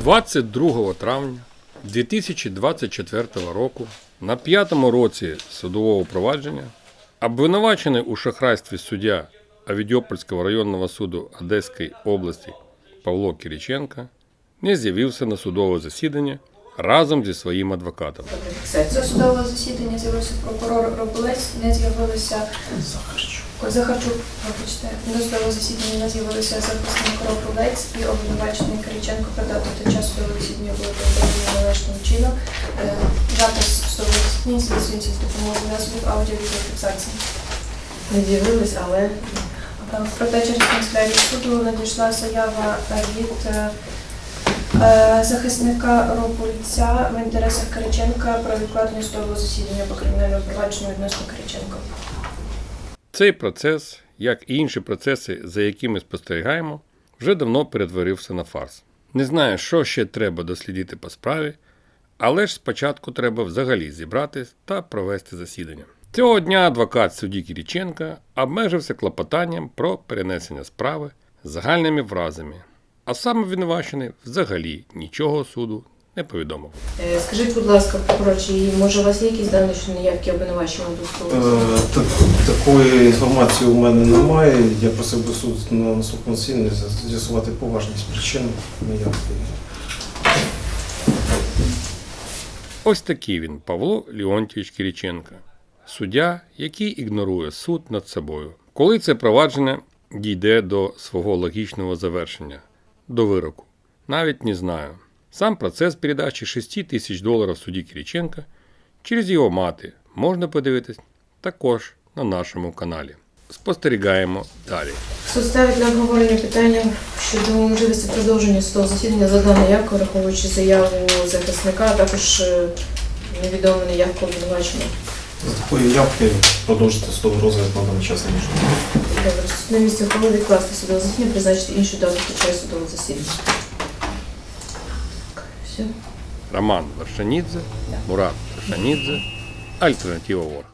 22 травня 2024 року на п'ятому році судового провадження обвинувачений у шахрайстві суддя Авідьопольського районного суду Одеської області Павло Кириченко не з'явився на судове засідання разом зі своїм адвокатом. За судове засідання з'явився прокурор Роболець, не з'явилися Захарчук, вибачте, до судового засідання з'явилися захисник Роболець і обвинувачений Кириченко продати та час судового засідання було проведено належним чином. Е, Запис судового засідання здійснюється з допомогою засобів аудіовідеофіксації. Не з'явились, але Е, Проте через канцелярію суду надійшла заява е, від е, е, захисника Робольця в інтересах Кириченка про відкладення судового засідання по кримінальному провадженню відносно Кириченка. Цей процес, як і інші процеси, за якими спостерігаємо, вже давно перетворився на фарс. Не знаю, що ще треба дослідити по справі, але ж спочатку треба взагалі зібратись та провести засідання. Цього дня адвокат судді Кіріченка обмежився клопотанням про перенесення справи загальними вразами, а сам обвинувачений взагалі нічого суду не повідомив. е, скажіть, будь ласка, прокурор, чи може у вас є якісь дані щодо неявки обвинуваченого до суду? Такої інформації у мене немає. Я просив би суд на наступному засіданні з'ясувати поважність причин неявки. Ось такий він Павло Леонтійович Кириченко, суддя, який ігнорує суд над собою. Коли це провадження дійде до свого логічного завершення, до вироку, навіть не знаю. Сам процес передачі 6 тисяч доларів судді Кириченка через його мати можна подивитись також на нашому каналі. Спостерігаємо далі. Суд ставить на обговорення питання щодо можливості продовження судового засідання за даною явкою, враховуючи заяву захисника, а також е, невідому неявку обвинуваченого. За такої явки продовжити судовий розгляд на даний час не можна. Добре, суд на місці ухвалив відкласти судове засідання, призначити іншу дату під час судового засідання. Роман Варшанидзе, Мурат Варшанидзе, Альтернатива Ворг.